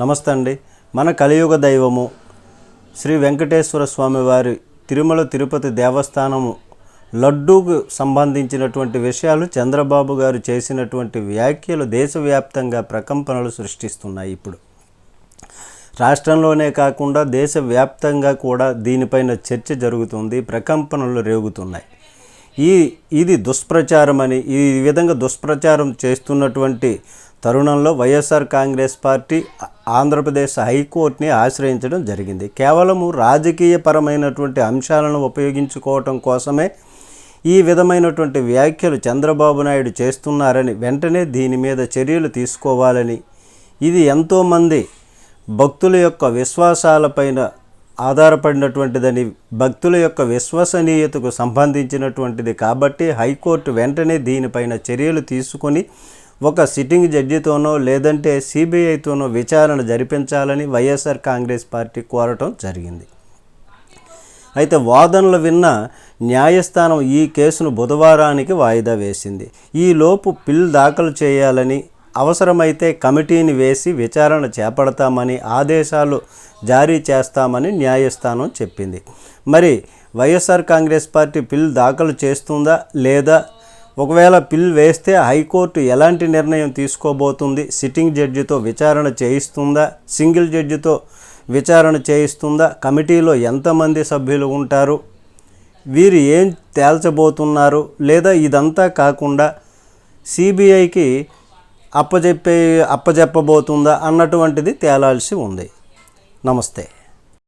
నమస్తే అండి. మన కలియుగ దైవము శ్రీ వెంకటేశ్వర స్వామి వారి తిరుమల తిరుపతి దేవస్థానము లడ్డూకు సంబంధించినటువంటి విషయాలు చంద్రబాబు గారు చేసినటువంటి వ్యాఖ్యలు దేశవ్యాప్తంగా ప్రకంపనలు సృష్టిస్తున్నాయి ఇప్పుడు. రాష్ట్రంలోనే కాకుండా దేశవ్యాప్తంగా కూడా దీనిపైన చర్చ జరుగుతుంది ప్రకంపనలు రేగుతున్నాయి. ఈ ఇది దుష్ప్రచారం అని ఈ విధంగా దుష్ప్రచారం చేస్తున్నటువంటి తరుణంలో వైఎస్ఆర్ కాంగ్రెస్ పార్టీ ఆంధ్రప్రదేశ్ హైకోర్టుని ఆశ్రయించడం జరిగింది. కేవలము రాజకీయపరమైనటువంటి అంశాలను ఉపయోగించుకోవటం కోసమే ఈ విధమైనటువంటి వ్యాఖ్యలు చంద్రబాబు నాయుడు చేస్తున్నారని వెంటనే దీని మీద చర్యలు తీసుకోవాలని ఇది ఎంతోమంది భక్తుల యొక్క విశ్వాసాలపైన ఆధారపడినటువంటిదని భక్తుల యొక్క విశ్వసనీయతకు సంబంధించినటువంటిది కాబట్టి హైకోర్టు వెంటనే దీనిపైన చర్యలు తీసుకొని ఒక సిట్టింగ్ జడ్జితోనో లేదంటే సిబిఐతోనో విచారణ జరిపించాలని వైఎస్ఆర్ కాంగ్రెస్ పార్టీ కోరటం జరిగింది. అయితే వాదనలు విన్న న్యాయస్థానం ఈ కేసును బుధవారానికి వాయిదా వేసింది. ఈలోపు పిల్ దాఖలు చేయాలని అవసరమైతే కమిటీని వేసి విచారణ చేపడతామని ఆదేశాలు జారీ చేస్తామని న్యాయస్థానం చెప్పింది. మరి వైఎస్ఆర్ కాంగ్రెస్ పార్టీ పిల్ దాఖలు చేస్తుందా లేదా ఒకవేళ పిల్ వేస్తే హైకోర్టు ఎలాంటి నిర్ణయం తీసుకోబోతుంది? సిట్టింగ్ జడ్జితో విచారణ చేయిస్తుందా? సింగిల్ జడ్జితో విచారణ చేయిస్తుందా? కమిటీలో ఎంతమంది సభ్యులు ఉంటారు? వీరు ఏం తేల్చబోతున్నారు? లేదా ఇదంతా కాకుండా సిబిఐకి అప్పజెప్పే అప్పజెప్పబోతుందా? అన్నటువంటిది తేలాల్సి ఉంది. నమస్తే.